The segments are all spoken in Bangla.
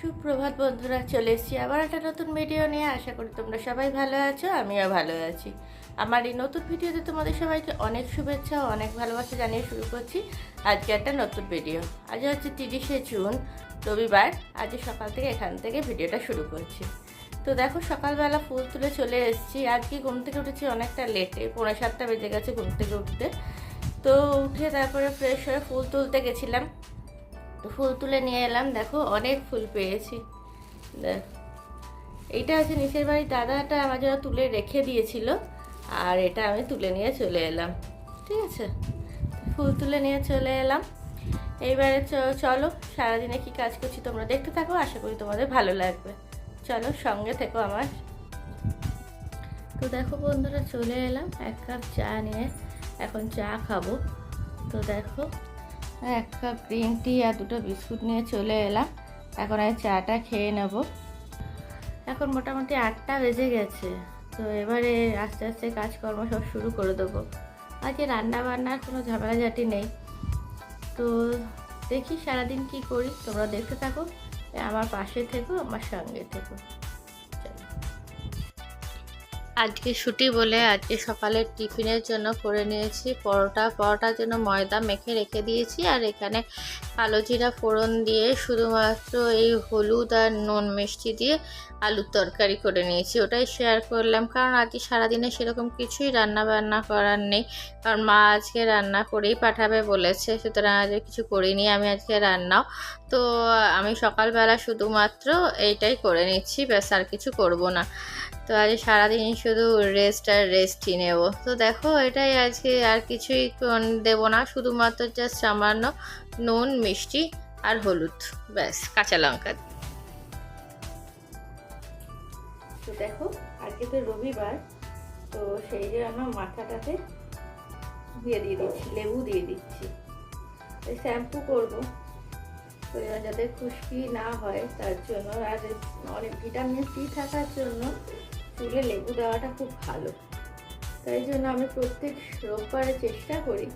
সুপ্রভাত বন্ধুরা, চলে এসেছি আবার একটা নতুন ভিডিও নিয়ে। আশা করি তোমরা সবাই ভালো আছো, আমিও ভালো আছি। আমার এই নতুন ভিডিওতে তোমাদের সবাইকে অনেক শুভেচ্ছা অনেক ভালোবাসা জানিয়ে শুরু করছি আজকে একটা নতুন ভিডিও আজ হচ্ছে তিরিশে জুন, রবিবার। আজ সকাল থেকে এখান থেকে ভিডিওটা শুরু করছি। তো দেখো, সকালবেলা ফুল তুলে চলে এসেছি। আজকে ঘুম থেকে উঠেছি অনেকটা লেটে পৌনে সাতটা বেজে গেছে ঘুম থেকে উঠতে। তো উঠে তারপরে ফ্রেশ হয়ে ফুল তুলতে গেছিলাম। তো ফুল তুলে নিয়ে এলাম। দেখো, অনেক ফুল পেয়েছি। দেখ, এইটা হচ্ছে নিচের বাড়ির দাদাটা আমার জন্য তুলে রেখে দিয়েছিল, আর এটা আমি তুলে নিয়ে চলে এলাম। ঠিক আছে? ফুল তুলে নিয়ে চলে এলাম। এইবারে চলো, সারাদিনে কি কাজ করছি তোমরা দেখতে থাকো, আশা করি তোমাদের ভালো লাগবে। চলো, সঙ্গে থেকো আমার। তো দেখো বন্ধুরা, চলে এলাম। এক কাপ চা নিয়ে এখন চা খাব। তো দেখো এক কাপ গ্রিন টি আর দুটো বিস্কুট নিয়ে চলে এলাম। এখন আমি চাটা খেয়ে নেব। এখন মোটামুটি আটটা বেজে গেছে। তো এবারে আস্তে আস্তে কাজকর্ম সব শুরু করে দেবো। আজকে রান্না বান্নার কোনো ঝামেলাঝাটি নেই। তো দেখি সারাদিন কি করি। তোমরা দেখতে থাকো। আমার পাশে থেকো, আমার সঙ্গে থেকো। আজকে ছুটি বলে আজকে সকালের টিফিনের জন্য করে নিয়েছি। পরোটা, পরোটার জন্য ময়দা মেখে রেখে দিয়েছি আর এখানে কালো জিরা ফোড়ন দিয়ে শুধুমাত্র এই হলুদ আর নুন মিষ্টি দিয়ে আলুর তরকারি করে নিয়েছি। ওটাই শেয়ার করলাম। কারণ আজকে সারাদিনে সেরকম কিছুই রান্না বান্না করার নেই। কারণ মা আজকে রান্না করেই পাঠাবে বলেছে। সুতরাং আজকে কিছু করিনি, আমি আজকে রান্নাও। তো আমি সকালবেলা শুধুমাত্র এইটাই করে নিচ্ছি। ব্যাস, আর কিছু করব না। তো আজ সারাদিন শুধু রেস্ট আর রেস্টই নেব। তো দেখো, এটাই আজকে আর কিছুই দেবো না, শুধুমাত্র জাস্ট সামান্য নুন, মিষ্টি আর হলুদ, ব্যাস, কাঁচা লঙ্কা। তো দেখো, আজকে তো রবিবার, তো সেই জন্য মাথাটাতে দিয়ে দিয়ে দিচ্ছি, লেবু দিয়ে দিচ্ছি। শ্যাম্পু করব, তো যাতে খুশকি না হয়, তার জন্য আর অনেক ভিটামিন সি থাকার জন্য চুলে লেবু দেওয়াটা খুব ভালো। তাই জন্য আমি প্রত্যেক রোববারে চেষ্টা করি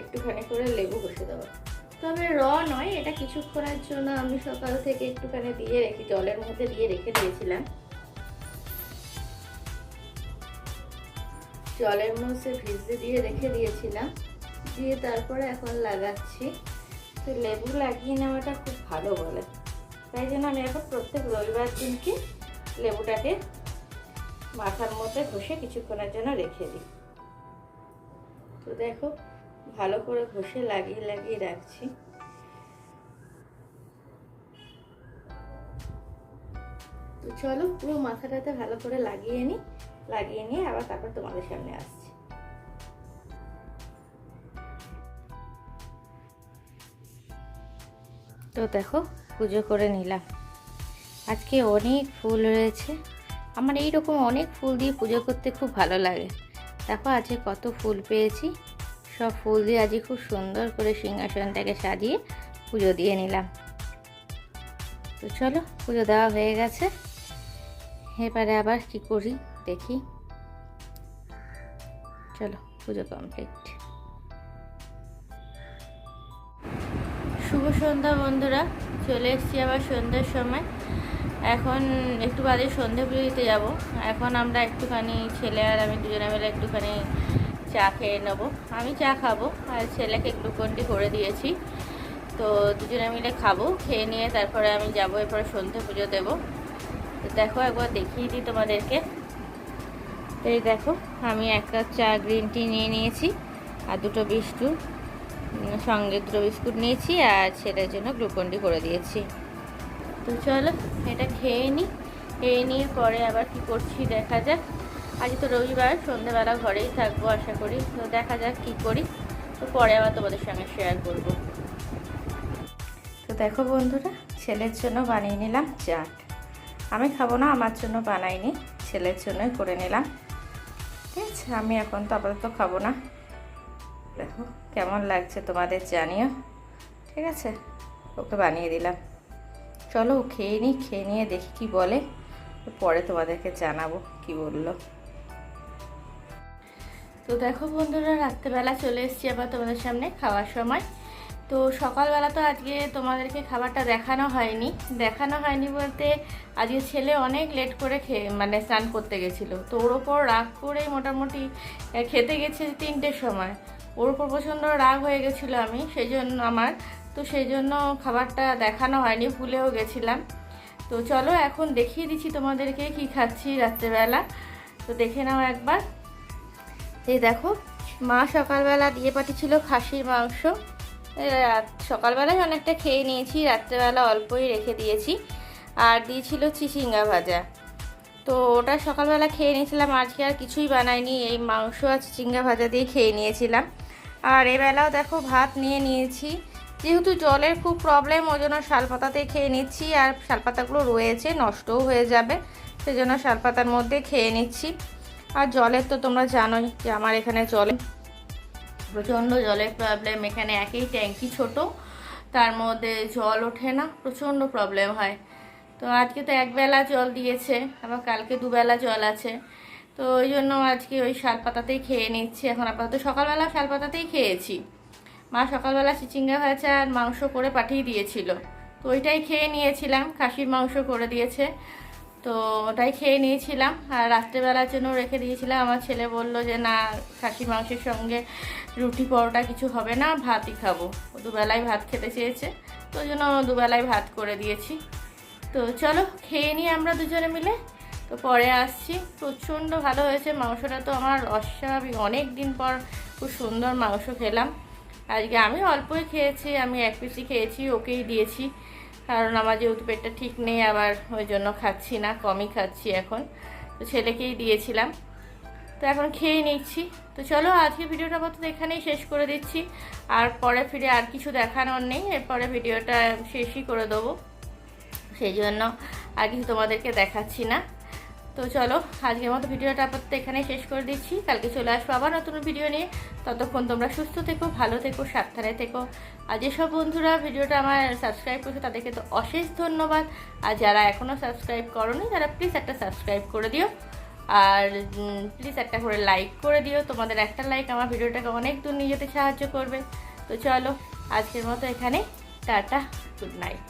একটুখানি করে লেবু ঘষে দেওয়া তবে র নয়, এটা কিছুক্ষণের জন্য আমি সকাল থেকে একটুখানি দিয়ে রেখে, জলের মধ্যে দিয়ে রেখে দিয়েছিলাম। জলের মধ্যে ভিজতে দিয়ে রেখে দিয়েছিলাম। দিয়ে তারপরে এখন লাগাচ্ছি। তো লেবু লাগিয়ে নেওয়াটা খুব ভালো বলে। তাই জন্য আমি এখন প্রত্যেক রবিবার দিনকে লেবুটাকে মাথার মধ্যে ঘষে কিছুক্ষণের জন্য রেখে দিই। তো দেখো, ভালো করে ঘষে লাগিয়ে লাগিয়ে রাখছি। তো চলো, পুরো মাথাটাতে ভালো করে লাগিয়ে নিই। লাগিয়ে নিয়ে আবার তারপর তোমাদের সামনে আসছি। তো দেখো, পুজো করে নিলাম। আজকে অনেক ফুল রয়েছে আমার এই রকম অনেক ফুল দিয়ে পুজো করতে খুব ভালো লাগে। দেখো আজকে কত ফুল পেয়েছি। সব ফুল দিয়ে আজকে খুব সুন্দর করে সিংহাসনটাকে সাজিয়ে পুজো দিয়ে নিলাম। তো চলো, পুজো দেওয়া হয়ে গেছে। এবারে আবার কি করি দেখি। চলো, পুজো কমপ্লিট শুভ সন্ধ্যা বন্ধুরা, চলে এসেছি আবার সন্ধ্যার সময়। এখন একটু বাদে সন্ধে পুজো যাব। এখন আমরা একটুখানি ছেলে আর আমি দুজনে মিলে একটুখানি চা খেয়ে নেব। আমি চা খাব আর ছেলেকে গ্লুকন্ডি করে দিয়েছি। তো দুজনে মিলে খাব, খেয়ে নিয়ে তারপরে আমি যাব, এরপরে সন্ধে পুজো দেবো। তো দেখো, একবার দেখিয়ে দিই তোমাদেরকে। এই দেখো, আমি এক কাপ চা গ্রিন টি নিয়ে নিয়েছি আর দুটো বিস্কুট সঙ্গে দুটো বিস্কুট নিয়েছি আর ছেলের জন্য গ্লুকন্ডি করে দিয়েছি। তো চলো, এটা খেয়ে নিই খেয়ে নিয়ে পরে আবার কি করছি দেখা যাক। আজ তো রবিবার, সন্ধ্যেবেলা ঘরেই থাকব আশা করি। তো দেখা যাক কি করি। তো পরে আবার তোমাদের সঙ্গে শেয়ার করব। তো দেখো বন্ধুরা, ছেলের জন্য বানিয়ে নিলাম চাট। আমি খাব না, আমার জন্য বানাইনি। ছেলের জন্যই করে নিলাম। ঠিক আছে, আমি এখন তো আপাতত খাব না। দেখো, কেমন লাগছে তোমাদের জানিও। ঠিক আছে, ওকে বানিয়ে দিলাম। চলো খেয়ে নিই খেয়ে নিয়ে দেখি কি বলে। পরে তোমাদেরকে জানাব কি বলল। তো দেখো বন্ধুরা, রাত্রেবেলা চলে এসেছি আবার তোমাদের সামনে খাওয়ার সময়। তো সকালবেলা তো আজকে তোমাদেরকে খাবারটা দেখানো হয়নি। দেখানো হয়নি বলতে আজকে ছেলে অনেক লেট করে খেয়ে মানে স্নান করতে গেছিল। তো ওর ওপর রাগ করেই মোটামুটি খেতে গেছে তিনটের সময়। ওর ওপর প্রচণ্ড রাগ হয়ে গেছিল আমি, সেই জন্য আমার। তো সেই জন্য খাবারটা দেখানো হয়নি, ভুলেও গেছিলাম। তো চলো এখন দেখিয়ে দিচ্ছি তোমাদেরকে কি খাচ্ছি রাত্রেবেলা। তো দেখে নাও একবার। এই দেখো, মা সকালবেলা দিয়ে পাঠিয়েছিল খাসির মাংস। সকালবেলায় অনেকটা খেয়ে নিয়েছি, রাত্রেবেলা অল্পই রেখে দিয়েছি। আর দিয়েছিল চিচিঙ্গা ভাজা। তো ওটা সকালবেলা খেয়ে নিয়েছিলাম, আজকে আর কিছুই বানাইনি। এই মাংস আর চিচিঙ্গা ভাজা দিয়ে খেয়ে নিয়েছিলাম। আর এবেলাও দেখো ভাত নিয়ে নিয়েছি। যেহেতু জলের খুব প্রবলেম ওই জন্য শালপাতাতেই খেয়ে নিচ্ছি আর শালপাতাগুলো রয়েছে, নষ্টও হয়ে যাবে সেই জন্য শালপাতার মধ্যে খেয়ে নিচ্ছি। আর জলের তো তোমরা জানোই যে আমার এখানে জলে প্রচণ্ড জলের প্রবলেম এখানে একই ট্যাঙ্কি ছোট, তার মধ্যে জল ওঠে না, প্রচণ্ড প্রবলেম হয়। তো আজকে তো একবেলা জল দিয়েছে, আবার কালকে দুবেলা জল আছে। তো ওই জন্য আজকে ওই শালপাতাতেই খেয়ে নিচ্ছি। এখন আপাতত সকালবেলা শালপাতাতেই খেয়েছি। মা সকালবেলা চিচিঙ্গা ভাজা আর মাংস করে পাঠিয়ে দিয়েছিল। তো ওইটাই খেয়ে নিয়েছিলাম, খাসির মাংস করে দিয়েছে। তো ওটাই খেয়ে নিয়েছিলাম আর রাত্রেবেলার জন্য রেখে দিয়েছিলাম। আমার ছেলে বলল যে, না, খাসির মাংসের সঙ্গে রুটি পরোটা কিছু হবে না, ভাতই খাব। দুবেলায় ভাত খেতে চেয়েছে, তো ওই জন্য দুবেলায় ভাত করে দিয়েছি। তো চলো, খেয়ে নিই আমরা দুজনে মিলে তো পরে আসছি। প্রচণ্ড ভালো হয়েছে। মাংসটা তো আমার অস্বাভাবিক। অনেক দিন পর খুব সুন্দর মাংস খেলাম। আজকে আমি অল্পই খেয়েছি, আমি এক পিসি খেয়েছি, ওকেই দিয়েছি। কারণ আমার যেহেতু পেটটা ঠিক নেই, আবার ওই জন্য খাচ্ছি না, কমই খাচ্ছি এখন। তো ছেলেকেই দিয়েছিলাম। তো এখন খেয়ে নিচ্ছি। তো চলো আজকে ভিডিওটা আপাতত এখানেই শেষ করে দিচ্ছি। আর পরে ফিরে আর কিছু দেখানোর নেই। এরপরে ভিডিওটা শেষই করে দেবো। সেই জন্য আর কিছু তোমাদেরকে দেখাচ্ছি না। তো চলো, আজকের মতো ভিডিওটা আপাতত এখানে শেষ করে দিচ্ছি। কালকে চলে আসব আবার নতুন ভিডিও নিয়ে। ততক্ষণ তোমরা সুস্থ থেকো, ভালো থেকো, সাবধানে থেকো। আর যেসব বন্ধুরা ভিডিওটা আমার সাবস্ক্রাইব করছে, তাদেরকে তো অশেষ ধন্যবাদ। আর যারা এখনও সাবস্ক্রাইব করোনি, তারা প্লিজ একটা সাবস্ক্রাইব করে দিও। আর প্লিজ একটা করে লাইক করে দিও। তোমাদের একটা লাইক আমার ভিডিওটাকে অনেক দূর নিয়ে যেতে সাহায্য করবে। তো চলো, আজকের মতো এখানে টাটা গুড নাইট